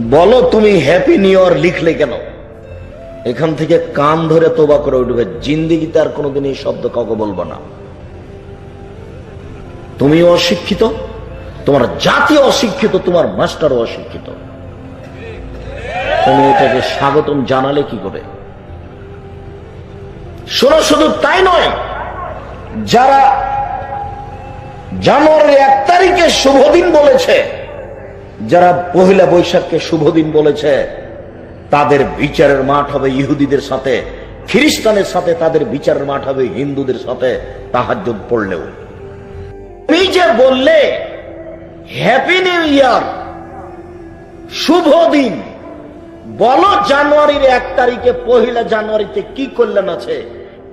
বলো তুমি happy new year লিখলে কেন? এখান থেকে কান ধরে তোবা করে উঠবে। জিন্দিগিতে আর কোনোদিন এই শব্দ কাউকে বলব না। তুমি অশিক্ষিত, তোমার জাতি অশিক্ষিত, তোমার মাস্টার অশিক্ষিত। তুমি এটাকে স্বাগতম জানালে কি করে? শোনো, শুধু তাই নয়, যারা জানুয়ারির এক তারিখে শুভদিন বলেছে যারা পহিলা বৈশাখকে শুভ দিন বলেছে, তাদের বিচারের মাঠ হবে ইহুদিদের সাথে, খ্রিস্টানের সাথে তাদের বিচারের মাঠ হবে হিন্দুদের সাথে, তাহাজ্জুদ পড়লেও। তুমি যে বললে হ্যাপি নিউ ইয়ার শুভ দিন। বলো জানুয়ারির এক তারিখে পহিলা জানুয়ারিতে কি কল্যাণ আছে?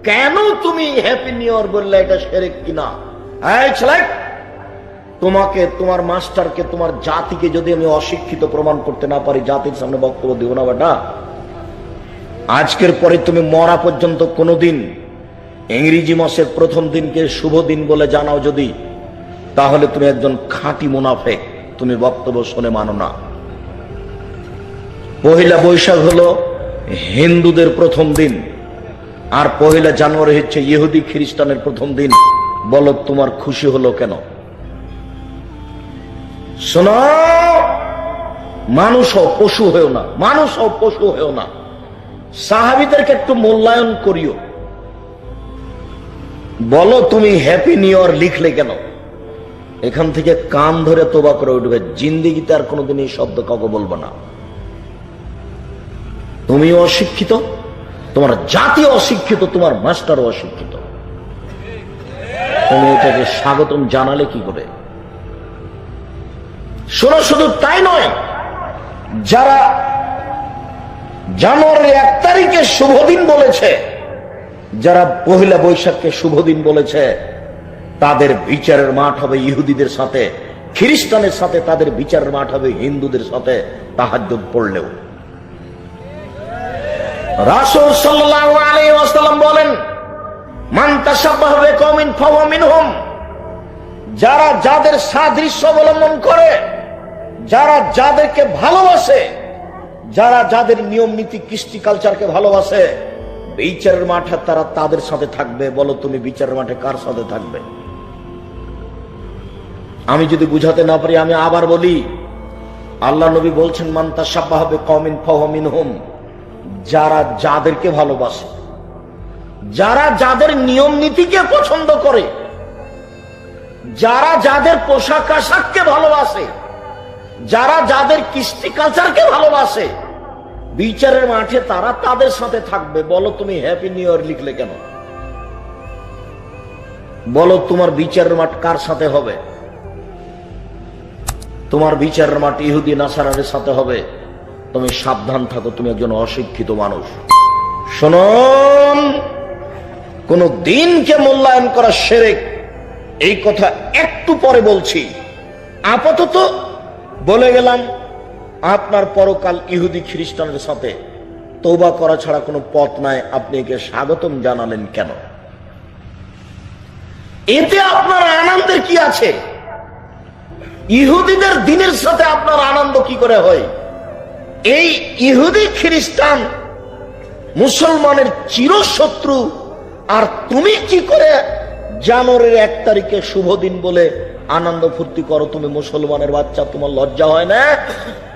কেন তুমি হ্যাপি নিউ ইয়ার বললে, এটা সেরেক কিনা? ছেলে তোমাকে, তোমার মাস্টারকে, তোমার জাতিকে যদি আমি অশিক্ষিত প্রমাণ করতে না পারি, জাতির সামনে বক্তব্য দিব না বেটা। আজকের পরে তুমি মরা পর্যন্ত কোনোদিন ইংরেজি মাসের প্রথম দিনকে শুভ দিন বলে জানাও যদি, তাহলে তুমি একজন খাঁটি মুনাফে। তুমি বক্তব্য শুনে মানো না। পহিলা বৈশাখ হলো হিন্দুদের প্রথম দিন, আর পহিলা জানুয়ারি হচ্ছে ইহুদি খ্রিস্টানের প্রথম দিন। বলো তোমার খুশি হলো কেন? শোনো, মানুষ হও পশু হয়েও না, মানুষ হও পশু হয়েও না। সাহাবিদেরকে একটু মূল্যায়ন করিও। বলো তুমি হ্যাপি নিউ লিখলে কেন? এখান থেকে কান ধরে তোবা করে উঠবে, জিন্দিগিতে আর কোনোদিন এই শব্দ কাউকে বলব না। তুমি অশিক্ষিত, তোমার জাতি অশিক্ষিত, তোমার মাস্টার অশিক্ষিত। তুমি এটাকে স্বাগতম জানালে কি করে? শুধু তাই নয়, যারা জানুয়ারির এক তারিখে শুভদিন বলেছে, যারা পহিলা বৈশাখকে শুভদিন বলেছে, তাদের বিচারের মাঠ হবে ইহুদিদের সাথে, খ্রিস্টানের সাথে তাদের বিচারের মাঠ হবে হিন্দুদের সাথে, তাহাজ্জুদ পড়লেও। রাসূল ওয়াসাল্লাম বলেন, মান তাশাব্বাহা বিকওমিন ফাহুয়া মিনহুম। যারা যাদের সাদৃশ্য অবলম্বন করে যারা যাদেরকে ভালোবাসে, যারা যাদের নিয়ম নীতি, কৃষ্টি কালচারকে ভালোবাসে, বিচারের মাঠে তারা তাদের সাথে থাকবে। বলো তুমি বিচারের মাঠে কার সাথে থাকবে? আমি যদি বুঝাতে না পারি, আমি আবার বলি, আল্লাহ নবী বলছেন মান্তা সাব্বাহ হবে কমিন ফহমিন হোম যারা যাদেরকে ভালোবাসে, যারা যাদের নিয়ম নীতিকে পছন্দ করে, যারা যাদের পোশাক আশাককে ভালোবাসে যারা যাদের কৃষ্টি কালচারকে ভালোবাসে, বিচারের মাঠে তারা তাদের সাথে থাকবে। বলো তুমি হ্যাপি নিউ ইয়ার লিখলে কেন? বলো তোমার বিচারের মাঠ কার সাথে হবে? তোমার বিচারের মাঠ ইহুদি নাসারের সাথে হবে। তুমি সাবধান থাকো, তুমি একজন অশিক্ষিত মানুষ। শোনন কোন দিনকে মূল্যায়ন করা সেরেক, এই কথা একটু পরে বলছি। আপাতত বলে গেলাম, আপনার পরকাল ইহুদি খ্রিস্টানের সাথে তৌবা করা ছাড়া কোনো পথ নাই। আপনি একে স্বাগতম জানালেন কেন? এতে আপনার আনন্দের কি আছে? ইহুদিদের দিনের সাথে আপনার আনন্দ কি করে হয়? এই ইহুদি খ্রিস্টান মুসলমানের চিরশত্রু, আর তুমি কি করে জানুয়ারির এক তারিখে শুভ দিন বলে আনন্দ ফুর্তি করো, তুমি মুসলমানের বাচ্চা, তোমার লজ্জা হয় না।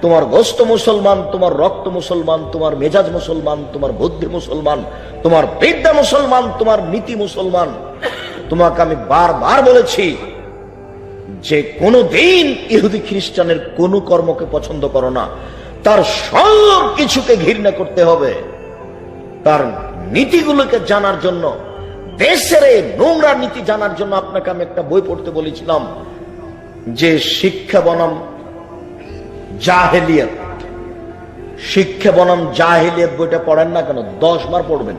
তোমার গোস্ত মুসলমান, তোমার রক্ত মুসলমান, তোমার মেজাজ মুসলমান, তোমার বুদ্ধি মুসলমান, তোমার বিদ্যা মুসলমান, তোমার নীতি মুসলমান। তোমাকে আমি বারবার বলেছি, যে কোনো দিন ইহুদি খ্রিস্টানের কোনো কর্মকে পছন্দ করো না। তার সব কিছুকে ঘৃণা করতে হবে। তার নীতিগুলোকে জানার জন্য দেশের এই নোংরা নীতি জানার জন্য আপনাকে আমি একটা বই পড়তে বলেছিলাম, যে শিক্ষা বনাম জাহেলিয়ত। শিক্ষা বনাম জাহেলিয়ত বইটা পড়েন না কেন? দশ বার পড়বেন।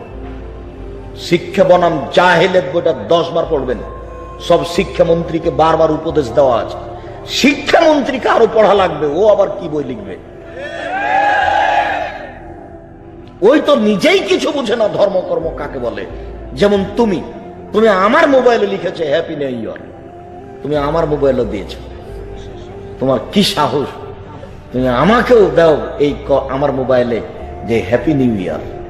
শিক্ষা বনাম জাহেলিয়ত বইটা দশ বার পড়বেন। সব শিক্ষামন্ত্রীকে বারবার উপদেশ দেওয়া আছে। শিক্ষামন্ত্রীকে আরও পড়া লাগবে, ও আবার কি বই লিখবে? ওই তো নিজেই কিছু বুঝে না ধর্মকর্ম কাকে বলে। যেমন তুমি তুমি আমার মোবাইলে লিখেছে হ্যাপি নিউ ইয়ার তুমি আমার মোবাইলও দিয়েছ। তোমার কি সাহস? তুমি আমাকেও দাও এই আমার মোবাইলে যে হ্যাপি নিউ ইয়ার